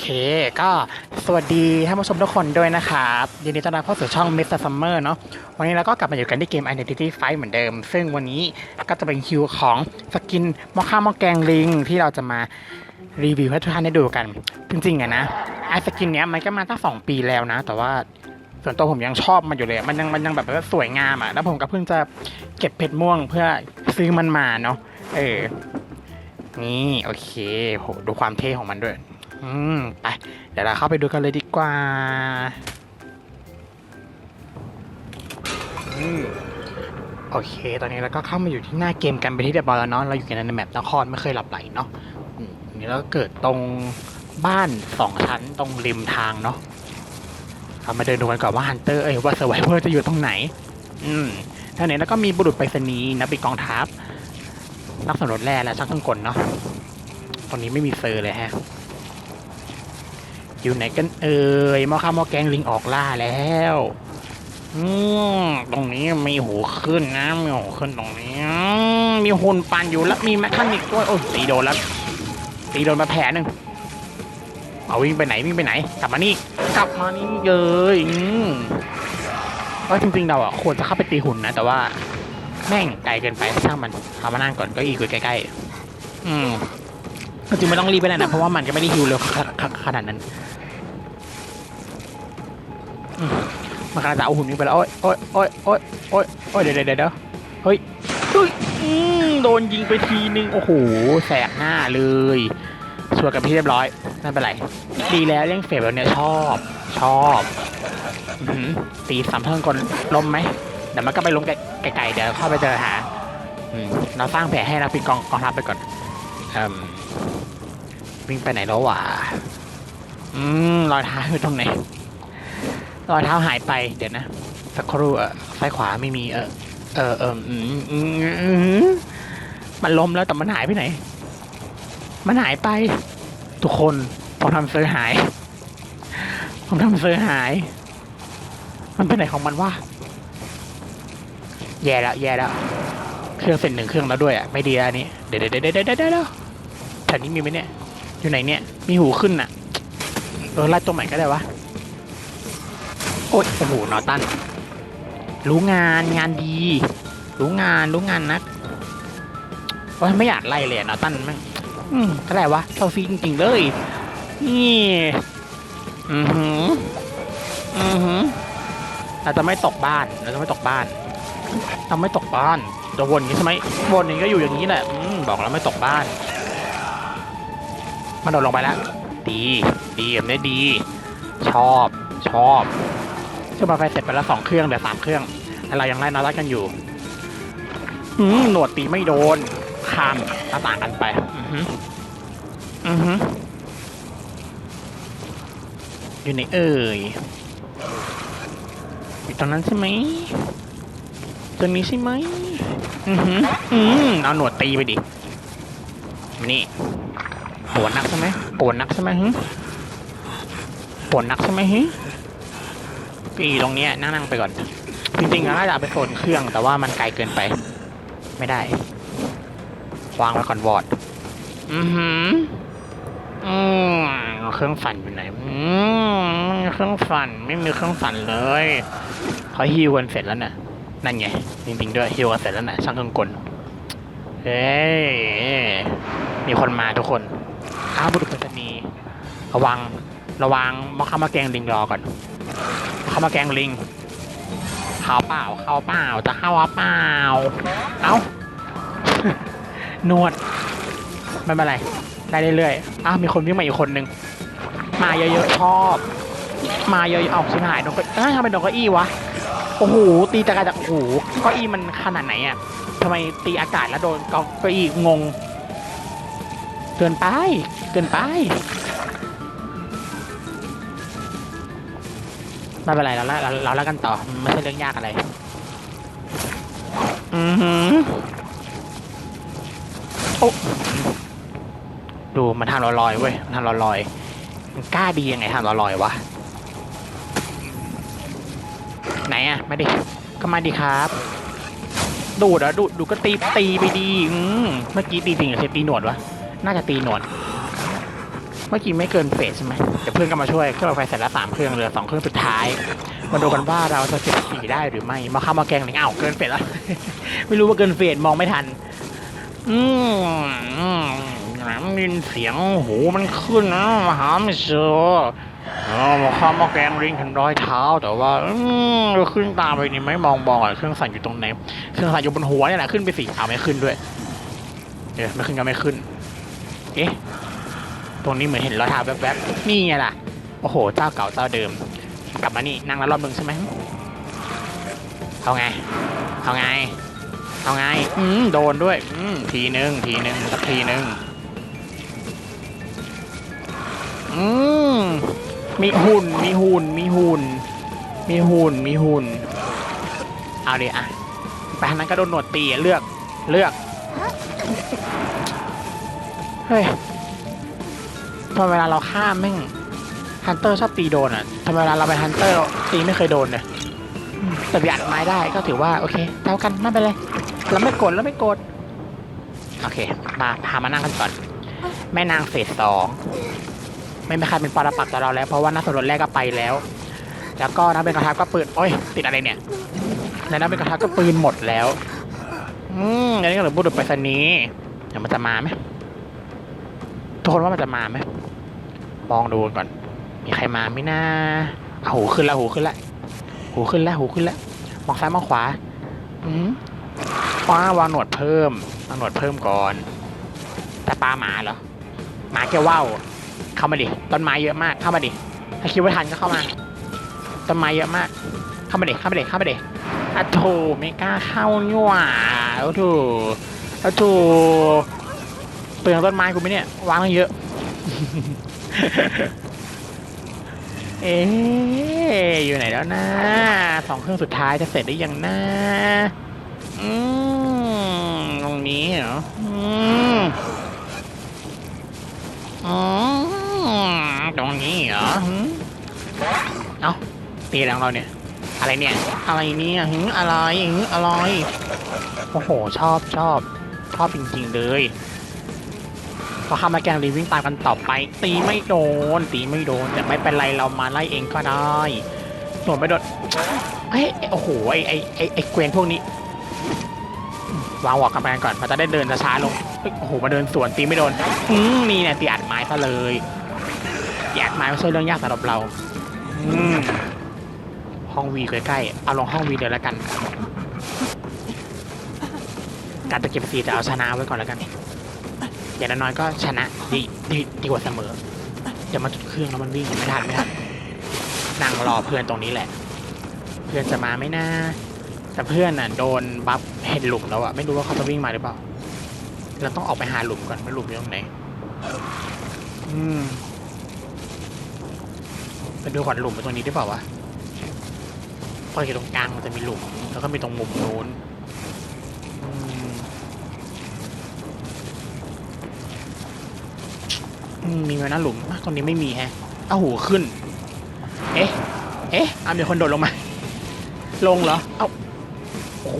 เค ก็สวัสดีท่านผู้ชมทุกคนด้วยนะครับยินดีต้อนรับเข้าสู่ช่อง Mr. Summer เนาะวันนี้เราก็กลับมาอยู่กันที่เกม Identity Fight เหมือนเดิม ซึ่งวันนี้ก็จะเป็นคิวของสกินมอคค่ามอแกงลิงที่เราจะมารีวิวให้ทุกท่านได้ดูกัน จริงๆอะนะไอ้สกินเนี้ยมันก็มาตั้งสองปีแล้วนะ แต่ว่าส่วนตัวผมยังชอบมันอยู่เลย มันยังมันยังแบบว่าสวยงามอะแล้วผมก็เพิ่งจะเก็บเพชรม่วงเพื่อซื้อมันมาเนาะเออนี่โอเคโหดูความเท่ของมันด้วย อืมไปเดี๋ยวเราเข้าไปดูกันเลยดีกว่าอืมโอเค ตอนนี้เราก็เข้ามาอยู่ที่หน้าเกมกันไปที่เรียบอยแล้วเนาะเราอยู่กันในแมปนครไม่เคยหลับไหลเนาะนนี้เราก็เกิดตรงบ้านสองชั้นตรงริมทางเนาะเรามาเดินดูกันก่อนว่าฮันเตอร์เอ้ยว่าเซอร์ไวเวอร์จะอยู่ตรงไหน อืมท่างนี้แล้วก็มีบุรุษไปรษณีย์นักบินกองทัพนักสำรวจแร่และช่างเครื่องกลเนาะตรงนี้ไม่มีเซอร์เลยฮะ อยู่ไหนกันเอ่ยมอข้าวมอแกงลิงออกล่าแล้วอืมตรงนี้มีหูขึ้นนะมีหูขึ้นตรงนี้มีหุ่นปั่นอยู่แล้วมีแมคคานิกด้วยโอ้ยตีโดนแล้วตีโดนมาแผลหนึ่งเอาวิ่งไปไหนวิ่งไปไหน กลับมานี่ กลับมานี่เลยอืมว่าจริงๆเราอะควรจะเข้าไปตีหุ่นนะแต่ว่าแม่งไกลเกินไปช่างมันเอามานั่งก่อนก็อีกอยู่ใกล้ๆอืมจริงๆไม่ต้องรีบไปไหนนะเพราะว่ามันก็ไม่ได้ฮิวเร็วขนาดนั้น มันกำลังจะเอาหุ่นนี้ไปแล้วโอ๊ยโอ๊ยโอ๊ยโอ๊ยโอ๊ยโอ๊ยเดี๋ยวเดี๋ยวเดี๋ยวเฮ้ยเฮ้ยอืมโดนยิงไปทีนึงโอ้โหแสกหน้าเลยช่วยกันพี่เรียบร้อยไม่เป็นไรดีแล้วเรื่องเฟรแบบเนี้ยชอบชอบอือหือตีสามเพิ่งคนล้มไหมเดี๋ยวมันก็ไปล้มไกลๆเดี๋ยวเข้าไปเจอหาอืมเราสร้างแผลให้เราปิดกองกองทัพไปก่อนอืมวิ่งไปไหนแล้ววะอืมรอยเท้าอยู่ตรงไหน รอยเท้าหายไปเดี๋ยวนะ สักครู่เออซ้ายขวาไม่มีเออเออเอออืมอืมอืมมันล้มแล้วแต่มันหายไปไหน มันหายไป ทุกคนผมทำเซอร์หาย ผมทำเซอร์หาย มันไปไหนของมันวะแย่แล้วแย่แล้วเครื่องเสร็จหนึ่งเครื่องแล้วด้วยอะไม่ดีแล้วอันนี้เดี๋ยวเดี๋ยวเดี๋ยวเดี๋ยวเดี๋ยวเดี๋ยวแถวนี้มีไหมเนี่ย อยู่ไหนเนี่ย มีหูขึ้นอะเออไล่ตัวใหม่ก็ได้วะ โอ้ยโอ้โหนอตัน รู้งานงานดี รู้งานรู้งานนักโอ้ยไม่อยากไล่เลยนอตันแม่งอืมก็ได้วะเซาซีจริงๆเลย นี่อือหืออือหือเราจะไม่ตกบ้านเราจะไม่ตกบ้านเราไม่ตกบ้านจะวนอย่างนี้ใช่ไหมวนอย่างนี้ก็อยู่อย่างนี้แหละอืมบอกแล้วไม่ตกบ้านมันโดดลงไปแล้ว ดี ดีแบบนี้ดี ชอบ ชอบ เครื่องปั่นไฟเสร็จไปแล้วสองเครื่องเหลือสามเครื่องแล้วเรายังไล่นารัดกันอยู่อืมหนวดตีไม่โดนข้ามหน้าต่างกันไปอือหืออืออยู่ในเอ่ยอยู่ตรงนั้นใช่ไหมตรงนี้ใช่ไหมอือหืออืมเอาหนวดตีไปดิมานี่ปวดนักใช่ไหมปวดนักใช่ไหมฮึปวดนักใช่ไหมฮึ ปีตรงเนี้ยนั่งนั่งไปก่อน จริงๆแล้วน่าจะเอาไปโซนเครื่องแต่ว่ามันไกลเกินไป ไม่ได้วางไว้ก่อนวอร์ดอือหืออืมเครื่องสั่นอยู่ไหนอืมเครื่องสั่นไม่มีเครื่องสั่นเลยเขาฮิวกันเสร็จแล้วน่ะ นั่นไงจริงๆด้วยฮิวกันเสร็จแล้วน่ะช่างเครื่องกลเฮ้ยมีคนมาทุกคนอ้าวบุรุษไปรษณีย์ระวังระวังมอคามาแกงลิงรอก่อน ข้ามาแกงลิงเข้าเปล่าเข้าเปล่าจะเข้าหรือเปล่าเอ้านวดไม่เป็นไรได้เรื่อยๆอ้าวมีคนวิ่งมาอีกคนนึงมาเยอะๆชอบ มาเยอะๆเอาชิบหายโดนก็เอ้ยทำไมโดนเก้าอี้วะโอ้โหตีจากการจากโอ้โหเก้าอี้มันขนาดไหนอะทำไมตีอากาศแล้วโดนเก้าอี้งง เกินไป เกินไป ไม่เป็นไรเราละเราเราละกันต่อ ไม่ใช่เรื่องยากอะไร อือหือโอ้ดูมันทำลอยๆเว้ยมันทำลอยๆมันกล้าดียังไงทำลอยๆวะ ไหนอะมาดิ ก็มาดิครับ ดูดเหรอะดูดดูก็ตีตีไปดี อืมเมื่อกี้ตีจริงหรือใช่ตีหนวดวะ น่าจะตีหนวดเมื่อกี้ไม่เกินเฟสใช่ไหมเดี๋ยวเพื่อนก็มาช่วยเครื่องเราไฟเสร็จแล้วสามเครื่องเหลือสองเครื่องสุดท้ายมาดูกันว่าเราจะเก็บสีได้หรือไม่ มาข้ามาแกงหนึ่งอ้าวเกินเฟสแล้ว ไม่รู้ว่าเกินเฟสมองไม่ทัน อืมน้ำยินเสียงหูมันขึ้นนะหาไม่เจอมาข้ามาแกงลิงเห็นรอยเท้า แต่ว่าอืมขึ้นตามไปนี่ไหม่มองบอลเครื่องสั่นอยู่ตรงไหนเครื่องสั่นอยู่บนหัวเนี่ยแหละขึ้นไปสิเอาไม่ขึ้นด้วยเดี๋ยวไม่ขึ้นก็ไม่ขึ้น เอ๊ะ ตรงนี้เหมือนเห็นรอยเท้าแวบๆนี่ไงล่ะ โอ้โห เจ้าเก่าเจ้าเดิม กลับมานี่นั่งแล้วรอบนึงใช่ไหมเอาไง เอาไง เอาไง อืมโดนด้วย อืมทีหนึ่งทีหนึ่งสักทีหนึ่งอืมมีหุ่น มีหุ่น มีหุ่น มีหุ่น มีหุ่น เอาดิอะไปทางนั้นก็โดนหนวดตีเลือก เลือก เฮ้ย ทำไมเวลาเราข้าแม่งฮันเตอร์ชอบตีโดนอะทำไมเวลาเราไปฮันเตอร์ตีไม่เคยโดนเนี่ยแต่ไปอัดไม้ได้ก็ถือว่าโอเคเท่ากันไม่เป็นไรเราไม่กดแล้วไม่กดโอเค มาพามานั่งกันก่อน แม่นางเฟสสองไม่มีใครเป็นปรปักษ์ต่อเราแล้ว เพราะว่านักสำรวจแรกก็ไปแล้ว แล้วก็นักเป็นกระทะก็ปืนโอ้ยติดอะไรเนี่ยแล้วนักเป็นกระทะก็ปืนหมดแล้ว อืมอันนี้ก็เหลือบุรุษไปรษณีย์เดี๋ยวมันจะมาไหมทุกคนว่ามันจะมาไหม มองดูก่อน มีใครมาไหมนะอะหูขึ้นแล้วหูขึ้นแล้วหูขึ้นแล้วหูขึ้นแล้วมองซ้ายมองขวา อืมว้าวางหนวดเพิ่มวางหนวดเพิ่มก่อน แต่ปลาหมาเหรอ หมาแกว่าวเข้ามาดิ ต้นไม้เยอะมาก เข้ามาดิ ถ้าคิดว่าทันก็เข้ามา ต้นไม้เยอะมาก เข้ามาดิ เข้ามาดิ เข้ามาดิอะโถไม่กล้าเข้านี่หว่าอะโถอะโถเปลืองต้นไม้กูไหมเนี่ย วางตั้งเยอะ เอ๊อยู่ไหนแล้วนะสองเครื่องสุดท้ายจะเสร็จได้ยังนะอืมตรงนี้เหรออืมอืมตรงนี้เหรอหืมเอ้าตีแรงเราเนี่ย อะไรเนี่ย อะไรเนี่ยหึอะไรหึอะไรโอ้โหชอบชอบชอบจริงๆเลย พอเข้ามาแกงรีวิ่งตามกันต่อไป ตีไม่โดน ตีไม่โดน แต่ไม่เป็นไรเรามาไล่เองก็ได้โดนไม่โดนเอ้ยโอ้โหไอไอไอไอเกวนพวกนี้วางหัวกำแพงก่อนมันจะได้เดินช้าๆลงโอ้โหมาเดินสวนตีไม่โดนอืมนี่เนี่ยตีอัดไม้ซะเลยตีอัดไม้ไม่ใช่เรื่องยากสำหรับเราอืมห้องวีใกล้ๆเอาลงห้องวีเดี๋ยวแล้วกัน การจะเก็บซีจะเอาชนะไว้ก่อนแล้วกัน อย่างน้อยๆก็ชนะดีดีดีกว่าเสมอเดี๋ยวมันจุดเครื่องแล้วมันวิ่งไม่ทันไม่ทันนั่งรอเพื่อนตรงนี้แหละ เพื่อนจะมาไหมนะแต่เพื่อนน่ะโดนบัฟเห็นหลุมแล้วอะไม่รู้ว่าเขาจะวิ่งมาหรือเปล่าเราต้องออกไปหาหลุมก่อนว่หลุมอยู่ตรงไหนอืมไปดูก่อนหลุมตรงนี้ได้เปล่าวะพราะอยู่ตรงกลางมันจะมีหลุม แล้วก็มีตรงมุมโน้นอืม มีไหมนะหลุมอะตรงนี้ไม่มีแฮะเอาหูขึ้น เอ๊ะ เอ๊ะอะมีคนโดดลงมา ลงเหรอ เอ้าโอ้โห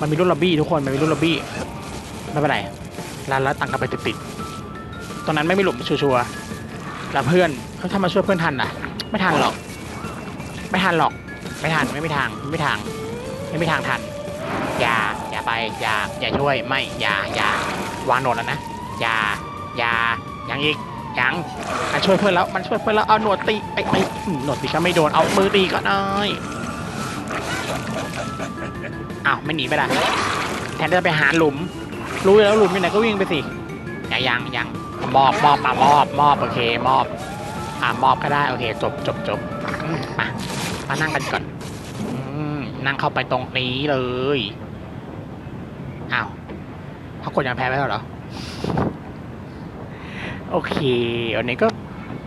มันมีรุ่นล็อบบี้ทุกคน มันมีรุ่นล็อบบี้ไม่เป็นไรร้านละตังกันไปติดๆตรงนั้นไม่มีหลุมชัวร์ๆแล้วเพื่อนเขาทำมาช่วยเพื่อนทันอะ ไม่ทันหรอก ไม่ทันหรอก ไม่ทัน ไม่มีทาง ไม่มีทาง ไม่มีทางทัน อย่า อย่าไป อย่า อย่าช่วย ไม่ อย่า อย่าวางโดดแล้วนะ อย่า อย่า ยังอีกยังมันช่วยเพื่อนแล้วมันช่วยเพื่อนแล้วเอาหนวดตีไอ้ไอ้หนวดตีก็ไม่โดนเอามือตีก็ได้อ้าวไม่หนีไปละแทนที่จะไปหาหลุม รู้แล้วหลุมอยู่ไหนก็วิ่งไปสิอย่ายังยังมอบมอบมามอบมอบโอเคมอบอ่ามอบก็ได้โอเค จบจบจบมามานั่งกันก่อนนั่งเข้าไปตรงนี้เลยอ้าวเขากดยังแพ้ไปแล้วเหรอ โอเคอันนี้ก็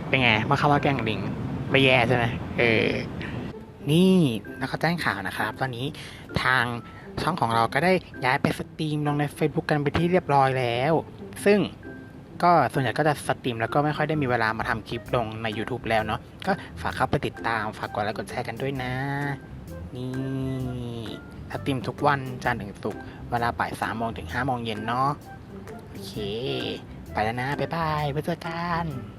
เป็นไงมาเข้ามาแกงลิงไม่แย่ใช่ไหมเออ นี่แล้วก็แจ้งข่าวนะครับ ตอนนี้ทางช่องของเราก็ได้ย้ายไปสตรีมลงใน Facebook กันไปที่เรียบร้อยแล้ว ซึ่งก็ส่วนใหญ่ก็จะสตรีมแล้วก็ไม่ค่อยได้มีเวลามาทำคลิปลงใน YouTube แล้วเนาะ ก็ฝากเข้าไปติดตาม ฝากกดไลค์กดแชร์กันด้วยนะ นี่สตรีมทุกวันจันทร์ถึงศุกร์เวลาบ่ายสามโมงถึงห้าโมงเย็นเนาะ โอเค แล้วนะ บ๊ายบายไว้เจอกัน